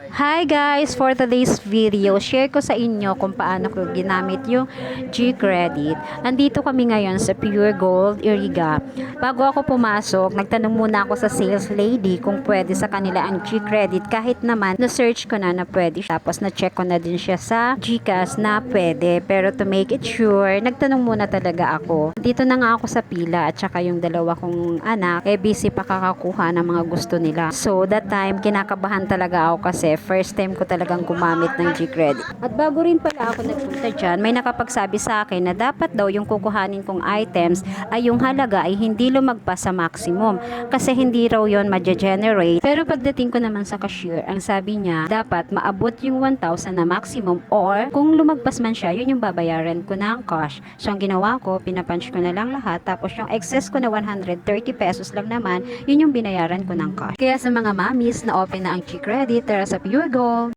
Hi guys! For today's video, share ko sa inyo kung paano ko ginamit yung G-Credit. Andito kami ngayon sa Pure Gold Iriga. Bago ako pumasok, nagtanong muna ako sa sales lady kung pwede sa kanila ang G-Credit kahit naman na-search ko na na pwede. Tapos na-check ko na din siya sa GCash na pwede. Pero to make it sure, nagtanong muna talaga ako. Dito na nga ako sa pila at saka yung dalawa kong anak, eh busy pa kakakuha ng mga gusto nila. So that time, kinakabahan talaga ako kasi first time ko talagang gumamit ng G-Credit. At bago rin pala ako nagpunta dyan, may nakapagsabi sa akin na dapat daw yung kukuhanin kong items ay yung halaga ay hindi lumagpas sa maximum kasi hindi raw yon ma-generate. Pero pagdating ko naman sa cashier, ang sabi niya, dapat maabot yung 1,000 na maximum or kung lumagpas man siya, yun yung babayaran ko ng cash. So ang ginawa ko, pinapunch ko na lang lahat tapos yung excess ko na 130 pesos lang naman, yun yung binayaran ko ng cash. Kaya sa mga mamis na open na ang G-Credit, tara sa Pure Gold.